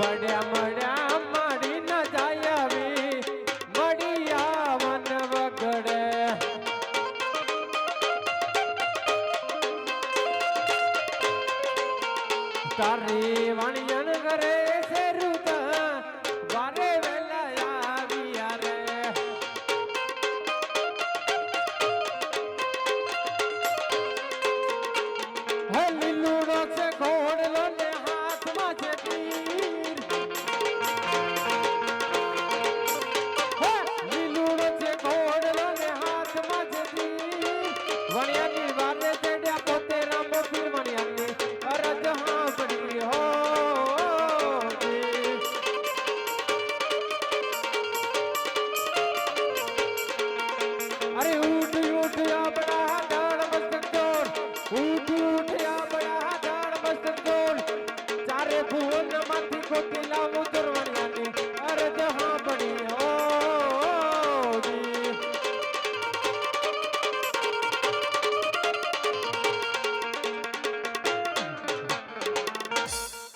મળ્યા મળ્યા મળી ન જાય આવી. મળ્યા વન વગડે. તારી વાણિયન કરે છે રુદા વારે વેલા આવ્યા રે. હે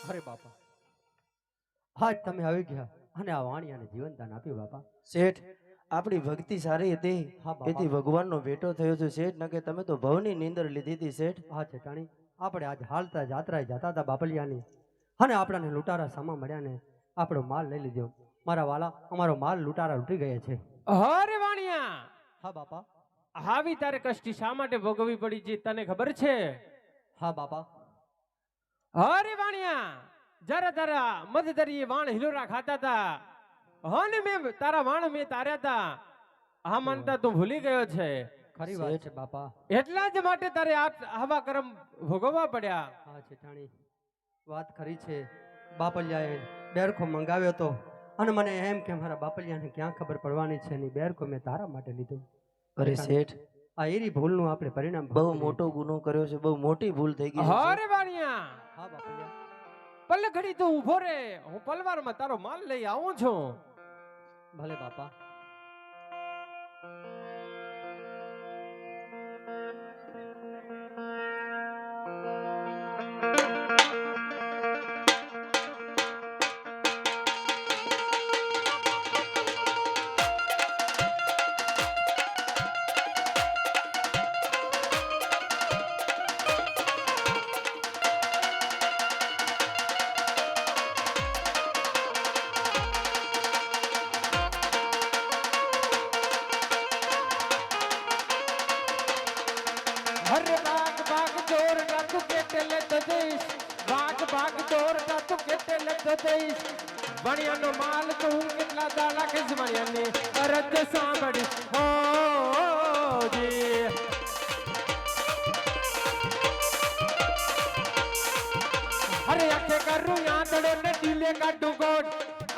અરે બાપા. આજ તમે આવી ગયા અને આ વાણિયાને જીવનદાન આપ્યું બાપા. શેઠ આપણી ભક્તિ સારી હતી. એથી ભગવાનનો ભેટો થયો છે શેઠ નકે તમે તો ભવની નીંદર લીધી હતી શેઠ. હા ચેટાણી આપણે આજ હાલતા જાત્રાએ જતા હતા બાપલિયાની. અને આપણાને લૂંટારા સામા મળ્યા ને આપણો માલ લઈ લીધો. મારા વાલા અમારો માલ લૂંટારા લૂંટી ગયા છે. હરે વાણિયા! હા બાપા. આવી તારે કષ્ટી શા માટે ભોગવવી પડી છે તને ખબર છે? હા બાપા. હરે વાણિયા! જરા તારા મધદરી વાણ હિલોરા ખાતા હતા. હને મેં તારા વાણ મેં તાર્યા હતા આ માનતા તું ભૂલી ગયો છે. ખરી વાત છે બાપા. એટલા જ માટે તારે આ આવા કર્મ ભોગવવા પડ્યા. હા ચેટાણી વાત ખરી છે બાપલિયાએ બેરખો મંગાવ્યો હતો અને મને એમ કે મારા બાપલિયાને ક્યાં ખબર પડવાની છે એની બેરખો મેં તારા માટે લીધું. અરે શેઠ. આ એરી ભૂલનું આપણે પરિણામ બહુ મોટો ગુનો કર્યો છે બહુ મોટી ભૂલ થઈ ગઈ છે. શેઠ. વાણિયા. હા બાપલિયા. પલ્લે ઘડી તું ઊભો રે. હું પલવારમાં તારો માલ લઈ આવું છું. ભલે બાપા. કેટલે દઈશ? ચોર તું કેટલે દઈશ? વણિયાનો માલ તું કેટલા દા કે વણિયાને અરજ સાંભળી. હો અરે આખે કરું આંધળો ને દિલે કાઢું કોટ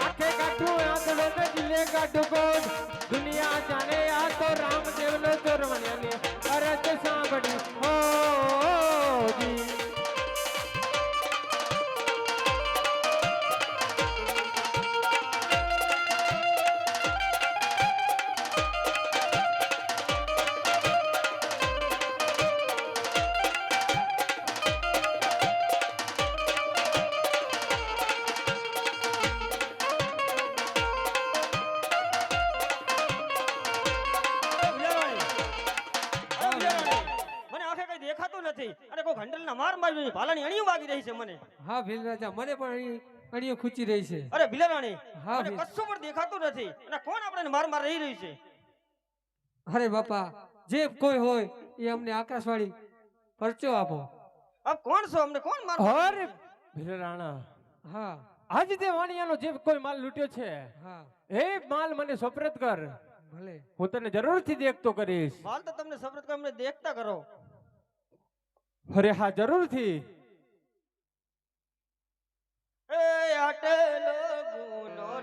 આખે કાઢું આંતડો ને દિલે કાઢું કોટ નથી ના માર મારી ભાલાની અણીઓ વાગી રહી છે મને. હા ભીલ રાજા મને પણ અણી- અણીઓ ખૂચી રહી છે. અરે ભીલારાણી હા, મને કશું પણ દેખાતું નથી. અને કોણ આપણે માર માર રહી રહ્યું છે? અરે બાપા જે કોઈ હોય એ અમને આકાશવાણી પરચો આપો. આપ કોણ છો? અમને કોણ માર અરે ભીલરાણા હા. આજ તે વાણિયાનો જે કોઈ માલ લૂટ્યો છે હા. એ માલ મને સોપરત કર. ભલે. હું તને જરૂરથી દેખતો કરીશ. માલ તો તમને સફરત અમને દેખતા કરો. અરે હા જરૂરથી. એ આટલો ગુનો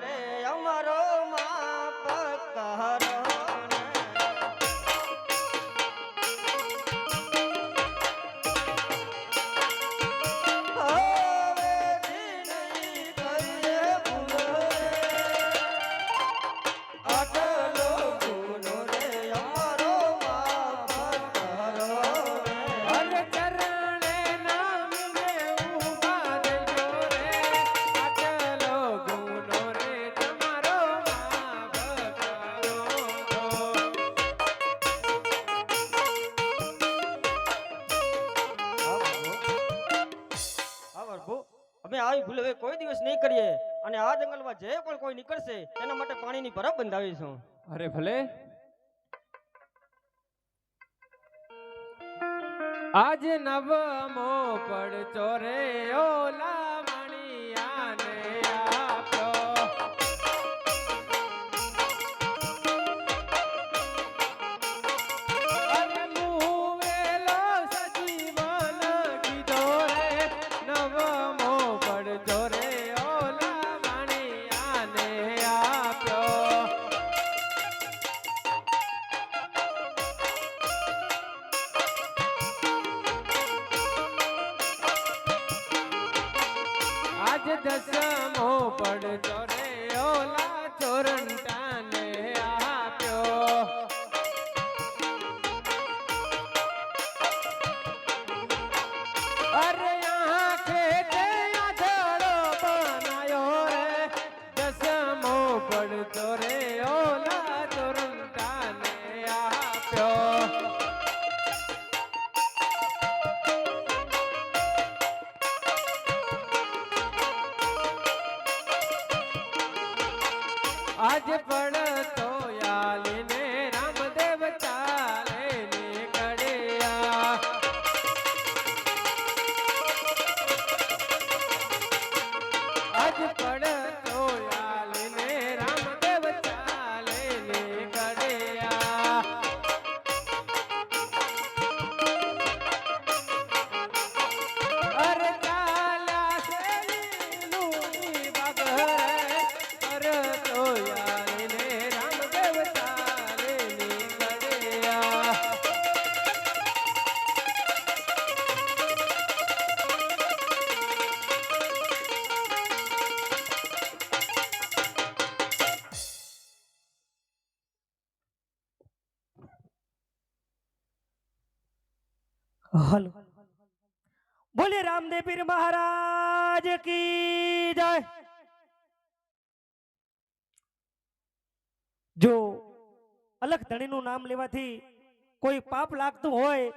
આવી ભૂલ હવે કોઈ દિવસ નહીં કરીએ. અને આ જંગલમાં જે પણ કોઈ નીકળશે, એના માટે પાણીની પરબ બંધાવીશું. અરે ભલે. આજ નવમો પડ ચોરે ઓલા આજ દસમો પડતો રે ઓલા ચોરંટાને આજ પડતો યાલીને રામદેવ ચાલે ને કડ્યા. આજ પડતો હલો. બોલે રામદેવ પીર મહારાજ કી જય. જો અલગ ધણીનું નામ લેવાથી કોઈ પાપ લાગતું હોય